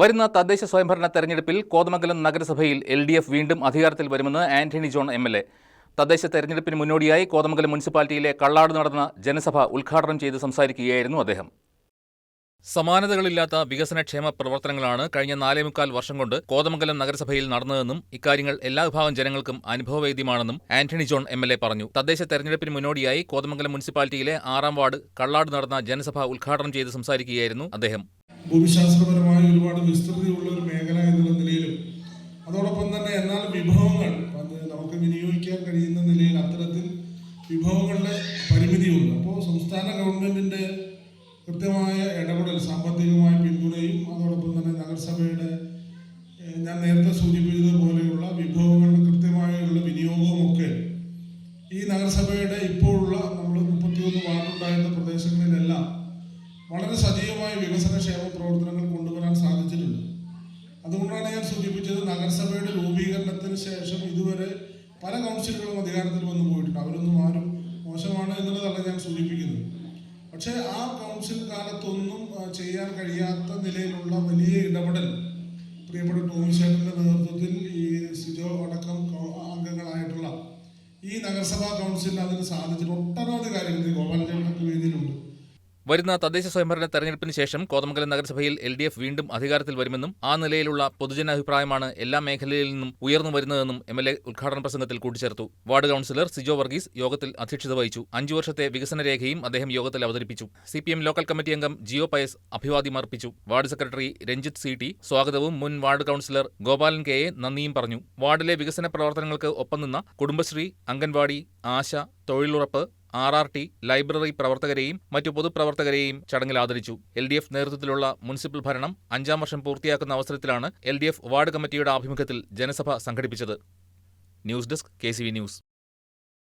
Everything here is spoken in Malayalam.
വരുന്ന തദ്ദേശ സ്വയംഭരണ തെരഞ്ഞെടുപ്പിൽ കോതമംഗലം നഗരസഭയിൽ എൽ ഡി എഫ് വീണ്ടും അധികാരത്തിൽ വരുമെന്ന് Antony John M L A. തദ്ദേശ തെരഞ്ഞെടുപ്പിന് മുന്നോടിയായി കോതമംഗലം മുനിസിപ്പാലിറ്റിയിലെ കള്ളാട് നടന്ന ജനസഭ ഉദ്ഘാടനം ചെയ്ത് സംസാരിക്കുകയായിരുന്നു അദ്ദേഹം. സമാനതകളില്ലാത്ത വികസനക്ഷേമ പ്രവർത്തനങ്ങളാണ് കഴിഞ്ഞ നാലേമുക്കാൽ വർഷം കൊണ്ട് കോതമംഗലം നഗരസഭയിൽ നടന്നതെന്നും ഇക്കാര്യങ്ങൾ എല്ലാ വിഭാഗം ജനങ്ങൾക്കും അനുഭവവേദ്യമാണെന്നും Antony John M L A പറഞ്ഞു. തദ്ദേശ തെരഞ്ഞെടുപ്പിന് മുന്നോടിയായി കോതമംഗലം മുനിസിപ്പാലിറ്റിയിലെ ആറാം വാർഡ് കള്ളാട് നടന്ന ജനസഭ ഉദ്ഘാടനം ചെയ്ത് സംസാരിക്കുകയായിരുന്നു അദ്ദേഹം. ഭൂമിശാസ്ത്രപരമായ ഒരുപാട് വിസ്തൃതിയുള്ള ഒരു മേഖല എന്നുള്ള നിലയിലും അതോടൊപ്പം തന്നെ എന്നാൽ വിഭവങ്ങൾ അത് നമുക്ക് വിനിയോഗിക്കാൻ കഴിയുന്ന നിലയിൽ അത്തരത്തിൽ വിഭവങ്ങളുടെ പരിമിതിയുണ്ട്. അപ്പോൾ സംസ്ഥാന ഗവൺമെന്റിന്റെ കൃത്യമായ ഇടപെടൽ സാമ്പത്തികമായ പിന്തുണയും അതോടൊപ്പം തന്നെ നഗരസഭയുടെ ഞാൻ നേരത്തെ സൂചിപ്പിച്ചതുപോലെയുള്ള വിഭവങ്ങളുടെ കൃത്യമായുള്ള ഒക്കെ ഈ നഗരസഭയുടെ ഇപ്പോഴുള്ള നമ്മൾ മുപ്പത്തിയൊന്ന് വാർഡുണ്ടായിരുന്ന പ്രദേശങ്ങളിലെല്ലാം വളരെ സജീവമായ വികസന ക്ഷേമ പ്രവർത്തനങ്ങൾ കൊണ്ടുവരാൻ സാധിച്ചിട്ടുണ്ട്. അതുകൊണ്ടാണ് ഞാൻ സൂചിപ്പിച്ചത് നഗരസഭയുടെ രൂപീകരണത്തിന് ശേഷം ഇതുവരെ പല കൗൺസിലുകളും അധികാരത്തിൽ വന്നു പോയിട്ടുണ്ട്. അവരൊന്നും ആരും മോശമാണ് എന്നുള്ളതല്ല ഞാൻ സൂചിപ്പിക്കുന്നത്. പക്ഷേ ആ കൗൺസിൽ കാലത്തൊന്നും ചെയ്യാൻ കഴിയാത്ത നിലയിലുള്ള വലിയ ഇടപെടൽ പ്രിയപ്പെട്ട ടോമി ചേട്ടന്റെ നേതൃത്വത്തിൽ ഈ സിജോ അടക്കം അംഗങ്ങളായിട്ടുള്ള ഈ നഗരസഭാ കൗൺസിലിന് അതിന് സാധിച്ചിട്ടുണ്ട്. ഒട്ടനവധി കാര്യങ്ങൾ ഗോപാൽ വേദിയിലുണ്ട്. വരുന്ന തദ്ദേശ സ്വയംഭരണ തെരഞ്ഞെടുപ്പിന് ശേഷം കോതമംഗലം നഗരസഭയിൽ എൽ ഡി എഫ് വീണ്ടും അധികാരത്തിൽ വരുമെന്നും ആ നിലയിലുള്ള പൊതുജനാഭിപ്രായമാണ് എല്ലാ മേഖലയിൽ നിന്നും ഉയർന്നു വരുന്നതെന്നും എം എൽ എ ഉദ്ഘാടന പ്രസംഗത്തിൽ കൂട്ടിച്ചേർത്തു. വാർഡ് കൌൺസിലർ സിജോ വർഗീസ് യോഗത്തിൽ അധ്യക്ഷത വഹിച്ചു. അഞ്ചു വർഷത്തെ വികസന രേഖയും അദ്ദേഹം യോഗത്തിൽ അവതരിപ്പിച്ചു. സി ലോക്കൽ കമ്മിറ്റി അംഗം ജിയോ പയസ് അഭിവാദ്യം അർപ്പിച്ചു. Ward secretary Ranjith C T സ്വാഗതവും മുൻ ward councillor Gopalan K A നന്ദിയും പറഞ്ഞു. വാർഡിലെ വികസന പ്രവർത്തനങ്ങൾക്ക് ഒപ്പം നിന്ന കുടുംബശ്രീ അംഗൻവാടി ആശ തൊഴിലുറപ്പ് ആർ ആർ ടി ലൈബ്രറി പ്രവർത്തകരെയും മറ്റു പൊതുപ്രവർത്തകരെയും ചടങ്ങിൽ ആദരിച്ചു. എൽ ഡി എഫ് നേതൃത്വത്തിലുള്ള മുനിസിപ്പൽ ഭരണം അഞ്ചാം വർഷം പൂർത്തിയാക്കുന്ന അവസരത്തിലാണ് എൽ ഡി എഫ് വാർഡ് കമ്മിറ്റിയുടെ ആഭിമുഖ്യത്തിൽ ജനസഭ സംഘടിപ്പിച്ചത്. News desk K C V news.